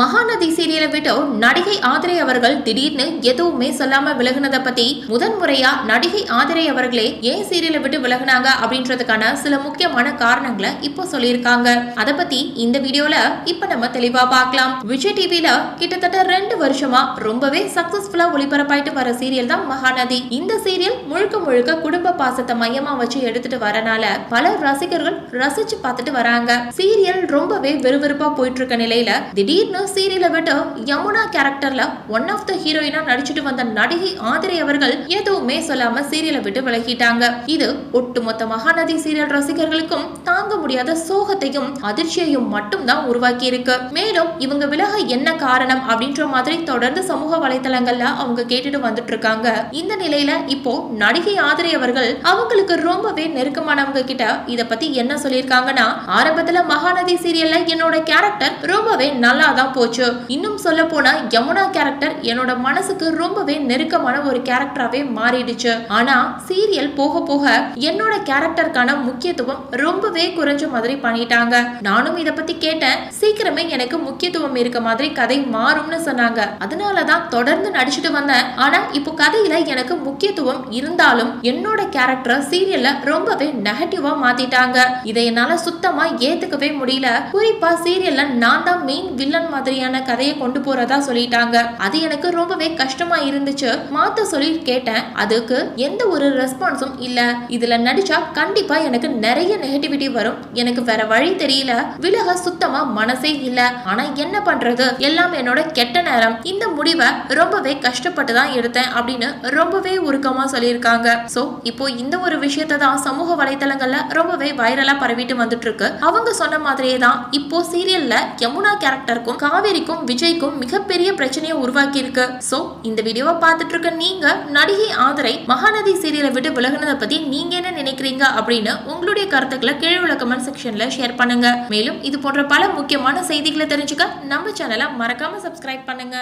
மகாநதி சீரியலை விட்டு நடிகை ஆதிரை அவர்கள் திடீர்னு எதுவுமே சொல்லாம விலகுனதை பத்தி முதன்முறையா நடிகை ஆதிரை அவர்களே ஏன் சீரியலை விட்டு விலகுனாங்க அப்படின்றதுக்கான சில முக்கியமான காரணங்களை இப்போ சொல்லியிருக்காங்க. அத பத்தி இந்த வீடியோல இப்ப நம்ம தெளிவா பார்க்கலாம். விஜய் டிவில கிட்டத்தட்ட ரெண்டு வருஷமா ரொம்பவே சக்சஸ்ஃபுல்லா ஒளிபரப்பாயிட்டு வர சீரியல் தான் மகாநதி. இந்த சீரியல் முழுக்க முழுக்க குடும்ப பாசத்தை மையமா வச்சு எடுத்துட்டு வரனால பல ரசிகர்கள் ரசிச்சு பார்த்துட்டு வராங்க. சீரியல் ரொம்பவே விறுவிறுப்பா போயிட்டு இருக்க நிலையில திடீர்னு சீரியலை விட்டு யமுனா கேரக்டர்ல ஒன் ஆஃப் த ஹீரோயினா நடிச்சிட்டு வந்த நடிகை ஆதிரை அவர்கள் எதுவுமே சொல்லாம சீரியலை விட்டு விலகிட்டாங்க. இது ஒட்டுமொத்த மகாநதி சீரியல் ரசிகர்களுக்கும் தாங்க முடியாத சோகத்தையும் அதிர்ச்சியையும் மட்டும்தான் உருவாக்கி இருக்கு மேலும் இவங்க விலக என்ன காரணம் அப்படின்ற மாதிரி தொடர்ந்து சமூக வலைதளங்கள்ல அவங்க கேட்டுட்டு வந்துட்டு இருக்காங்க. இந்த நிலையில இப்போ நடிகை ஆதிரை அவர்கள் அவங்களுக்கு ரொம்பவே நெருக்கமானவங்க கிட்ட இத பத்தி என்ன சொல்லியிருக்காங்கன்னா ஆரம்பத்துல மகாநதி சீரியல்ல என்னோட கேரக்டர் ரொம்பவே நல்லா தான் போச்சு. இன்னும் சொல்ல போனா யமுனா கேரக்டர் என்னோட மனசுக்கு ரொம்பவே நெருக்கமான ஒரு கேரக்டராவே மாறிடுச்சு. ஆனா சீரியல் போக போக என்னோட கேரக்டருக்கான முக்கியத்துவம் ரொம்பவே குறைஞ்ச மாதிரி பண்ணிட்டாங்க. நானும் இத பத்தி கேட்டேன். சீக்கிரமே எனக்கு முக்கியத்துவம் இருக்க மாதிரி கதை மாறும்னு சொன்னாங்க. அதனாலதான் தொடர்ந்து நடிச்சுட்டு வந்தேன். ஆனா இப்போ கதையில எனக்கு முக்கியத்துவம் இருந்தாலும் என்னோட கேரக்டர் சீரியல்ல ரொம்பவே நெகட்டிவா மாத்திட்டாங்க. இதை என்னால சுத்தமா ஏத்துக்கவே முடியல. குறிப்பா சீரியல்ல நான் தான் மெயின் வில்லன் மாதிரி மாதிரியான கதையை கொண்டு போறதா சொல்லிட்டாங்க. அது எனக்கு ரொம்பவே கஷ்டமா இருந்துச்சு. மாத்த சொல்லி கேட்டேன். அதுக்கு எந்த ஒரு ரெஸ்பான்ஸும் இல்ல. இதுல நடிச்சா கண்டிப்பா எனக்கு நிறைய நெகட்டிவிட்டி வரும். எனக்கு வேற வழி தெரியல. விலக சுத்தமா மனசே இல்ல. ஆனா என்ன பண்றது? எல்லாம் என்னோட கெட்ட நேரம். இந்த முடிவை ரொம்பவே கஷ்டப்பட்டு தான் எடுத்தேன் அப்படின்னு ரொம்பவே உருக்கமா சொல்லியிருக்காங்க. சோ இப்போ இந்த ஒரு விஷயத்தை தான் சமூக வலைதளங்கள்ல ரொம்பவே வைரலா பரவிட்டு வந்துட்டு இருக்கு. அவங்க சொன்ன மாதிரியே தான் இப்போ சீரியல்ல யமுனா கேரக்டருக்கும் காவேரிக்கும் விஜய்க்கும் மிகப்பெரிய பிரச்சனையை உருவாக்கி இருக்கு சோ இந்த வீடியோவை பார்த்துட்டு இருக்க நீங்க நடிகை ஆதரை மகாநதி சீரியலை விட்டு விலகுனதை பத்தி நீங்க என்ன நினைக்கிறீங்க அப்படின்னு உங்களுடைய கருத்துக்களை கீழே உள்ள கமெண்ட் செக்ஷன்ல ஷேர் பண்ணுங்க. மேலும் இது போன்ற பல முக்கியமான செய்திகளை தெரிஞ்சுக்க நம்ம சேனலை மறக்காம சப்ஸ்கிரைப் பண்ணுங்க.